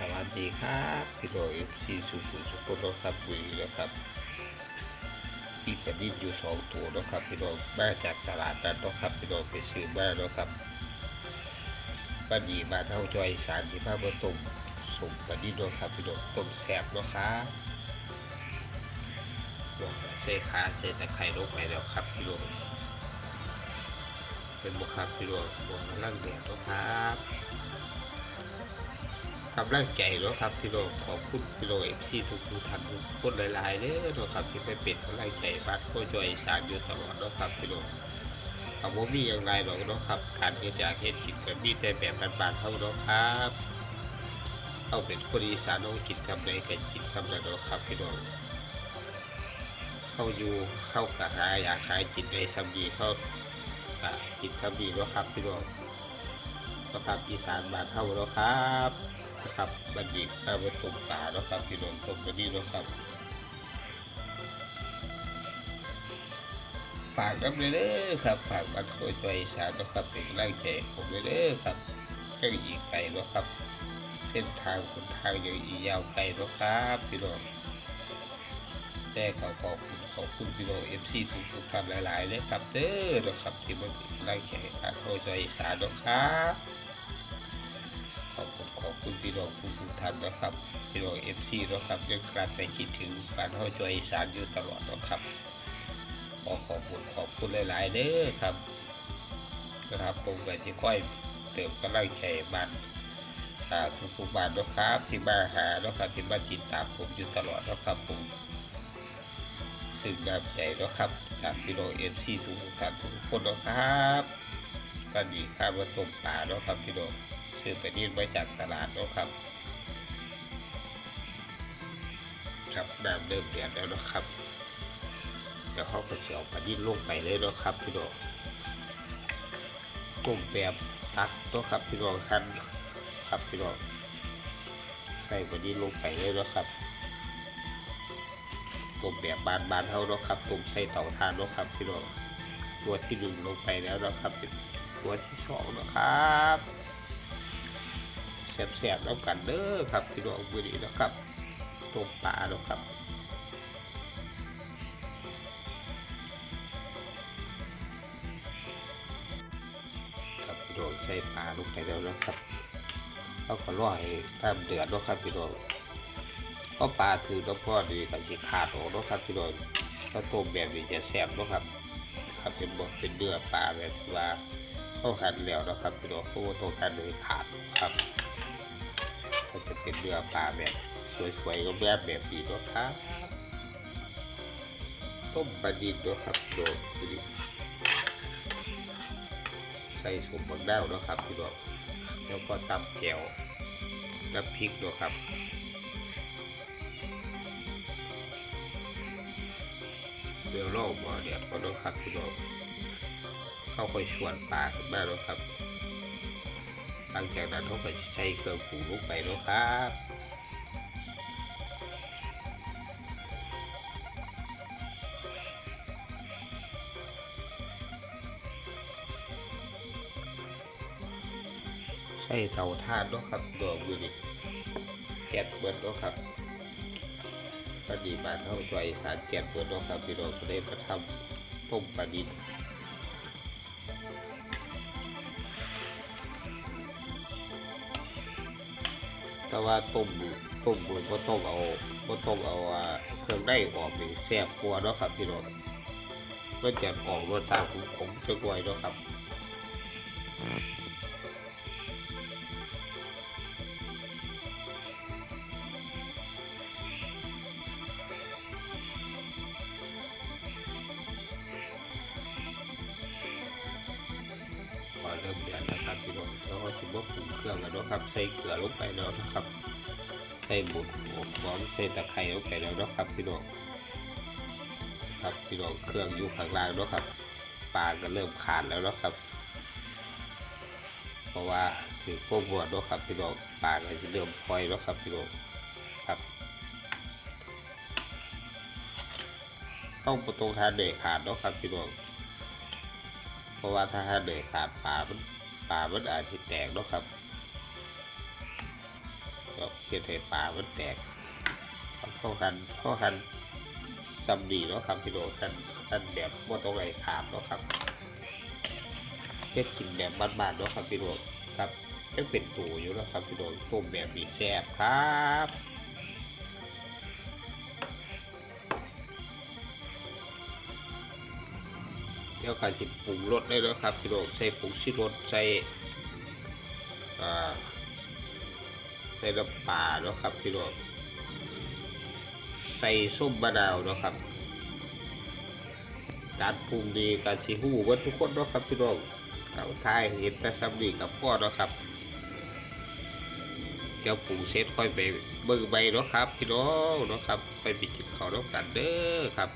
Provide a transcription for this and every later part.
สวัสดีครับพี่น้องเอฟซีสุขุสุขนนะครับวีนะครับอีกประดิษฐ์อยู่สองตัวนะครับพี่น้องมาจากตลาดนั้นนะครับพี่น้องไปซื้อมานะครับบันนี้บ้านเฮาจอยสารที่ภาคบต้มสมประดิษฐ์นะครับพี่น้องต้มแซ่บนะครับลงใส่ขาใส่ตะไคร้ลงไปแล้วครับพี่น้องเป็นบุครับพี่น้องบนกำลังเดือดนะครับ กำลังใจเนาะครับพี่น้องขอบคุณพี่น้องเอฟซีทุกทุกท่านทุกคนหลายๆเด้อเนาะครับที่ไปเป็นกำลังใจบ้านโคจอยอีสานอยู่ตลอดเนาะครับพี่น้องความีอย่างไรหรอกเนาะครับ การเฮ็ดอยากเฮ็ดกินกันมีแต่แบบบานๆเท่าเนาะครับเอาเป็นคนอีสานน้องกินคำใดก็กินคำนั้นเนาะครับพี่น้องเข้าอยู่เข้ากะหาอยากหากินในสำนีเข้ากินสำนีเนาะครับพี่น้องเนาะครับอีสานบ้านเท่าเนาะครับ นะครับบันดีข้าวต้มปลาแล้วครับพี่น้องต้มบันดีแล้วครับฝากกันเลยเด้อครับฝากบันโคจอยสานนะครับเป็นกำลังใจผมเลยเด้อครับก็อีกไกลแล้วครับ เส้นทางคนทางยังอียาวไกลแล้วครับพี่น้องแต่ขอขอบคุณขอบคุณพี่น้องเอฟซีทุกทุกท่านหลายๆเลยครับเด้อนะครับที่มาเป็นกำลังใจให้บันโคจอยสานนะครับ คุณพี่น้องทุกทุกๆท่านนะครับพี่น้องเอฟซีนะครับยังกลับไปคิดถึงบ้านเฮาจอยสานอยู่ตลอดนะครับขอขอบคุณขอบคุณหลาย ๆเด้อครับนะครับผมก็ที่ค่อยเติมกำลังใจบ้านอ่าทุกบ้านนะครับที่มาหานะครับที่มาติดตามผมอยู่ตลอดนะครับผมซึ่งน้ำใจนะครับจากพี่น้องเอฟซีทุกท่านทุกคนนะครับก็ดีข้าวมาต้มปลานะครับพี่น้อง ซื้อไปนี่มาจากตลาดเนาะครับ ครับน้ำเริ่มเดือดแล้วนะครับเดี๋ยวเขาก็เสียวปลาดิ้นลงไปเลยนะครับพี่น้องต้มแบบตักเนาะครับพี่น้องทันครับพี่น้องใส่ปลาดิ้นลงไปเลยนะครับต้มแบบบานๆเท่านะครับต้มใส่เตาถ่านนะครับพี่น้องตัวที่หนึ่งลงไปแล้วนะครับ เป็นตัวที่สองนะครับ แสบๆแล้วกันเด้อครับพี่น้องมือนี้นะครับต้มปลาแล้วครับครับพี่น้องใส่ปลาลงไปแล้วนะครับเขาก็รอให้น้ำเดือดแล้วครับพี่น้องก็ปลาถือแล้วพ่อดีกับสีขาดออกแล้วครับพี่น้องถ้าต้มแบบนี้จะแสบแล้วครับครับเป็นบอกเป็นเนื้อปลาแบบว่าเขากันแล้วนะครับพี่น้องเพราะว่าตรงกันเลยขาดครับ เป็นเนื้อปลาแบบสวยๆก็แบบแบบนี้เนาะครับต้มปลาดิบเนาะครับโดดดิใส่สมบักแด้วนะครับพี่น้องแล้วก็ตำแก้วน้ำพริกเนาะครับเดี๋ยวเราบ่เดี๋ยวก็เนาะครับพี่น้องเข้าไปชวนปลาขึ้นมาเนาะครับ หลังจากนั้นเขาก็ใช้เครื่องปรุงลงไปเนาะครับใช้เตาถ่านเนาะครับดอกมือนี่แก๊สเบิดเนาะครับปฏิบัติเท่าใจสารแก๊สเบิดเนาะครับพี่น้องก็ได้มาทำต้มปลาดิบ แต่ว่าต้มต้มบุญก็ต้องเอาก็ต้องเอาเครื่องได้ออกนี่แซ่บกว่าเนาะครับพี่น้องก็จะออกรสชาติของผมจะกวยเนาะครับเริ่มเดือดแล้ว ครับพี่น้องแล้วก็ชิมว่าปรุงเครื่องแล้วนะครับ ใส่เกลือลงไปแล้วนะครับ ใส่บุญหัวหอมใส่ตะไคร้ลงไปแล้วนะครับพี่น้องครับพี่น้องเครื่องอยู่ข้างล่างนะครับปลาก็เริ่มขาดแล้วนะครับ เพราะว่าถือพวกบัวเนะครับพี่น้องปลาก็จะเริ่มพลอยแล้วครับพี่น้องครับต้องประตูทาเด็กขาดนะครับพี่น้องเพราะว่าถ้าทาเด็กขาดปลามัน ปลามันอาจจะแตกเนาะครับก็อกเฮ็ดให้ปลามันแตกเข้ากันเข้ากันซำดีเนาะครับพี่น้องกันกันแบบบ่ต้องไหลขามเนาะครับเฮ็ดกินแบบบ้านๆเนาะครับพี่น้องครับยังเป็นตัวอยู่เนาะครับพี่น้องต้มแบบนี้แซ่บครับ ดี๋ยวการสิปรุงรสได้แล้วครับพี่น้องใส่ผงชูรสใส่ใส่น้ำปลาเนาะครับพี่น้องใส่ส้มมะนาวเนาะครับการปรุงดีการชิหูว่าทุกคนเนาะครับพี่น้องเอาท้ายเห็นแต่ซัมนีกับพ่อเนาะครับเจ้าปรุงเสร็จค่อยไปเบิ่งใบเนาะครับพี่น้องเนาะครับไปไปกินข้าวน้ำกันเด้อครับ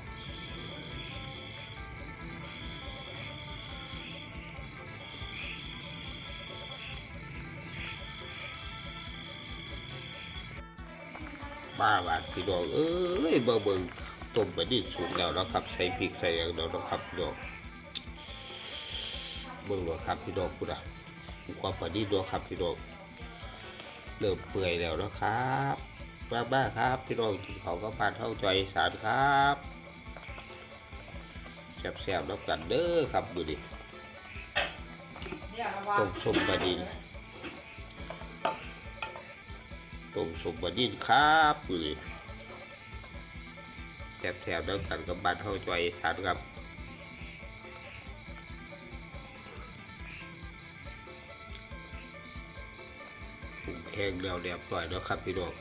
ป้าบาดพี่น้องเอ้ยเบิ่งเบิ่งต้มไปดิสุกแล้วเนาะครับใส่พริกใส่อย่างเดียวเนาะครับพี่น้องเบิ่งว่าครับพี่น้องพูดอะมีความพอดีด้วยครับพี่น้องเริ่มเปื่อยแล้วเนาะครับบ้าบ้าครับ พี่น้องกินเขาวก็ผ่านเข้าใจสารครับแซ่บๆแล้วกันเด้อครับดูดิต้มส้มบะดิน ต้มสมบะดินครับดูดิแซ่บๆแล้วกันกับบ้านเข้าใจสารครับแห้งแล้วเรียบร้อยแล้วครับพี่น้อง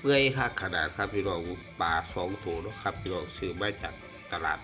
เปื่อยคักขนาดครับพี่น้องปลาสองตัวเนาะครับพี่น้องซื้อมาจากตลาด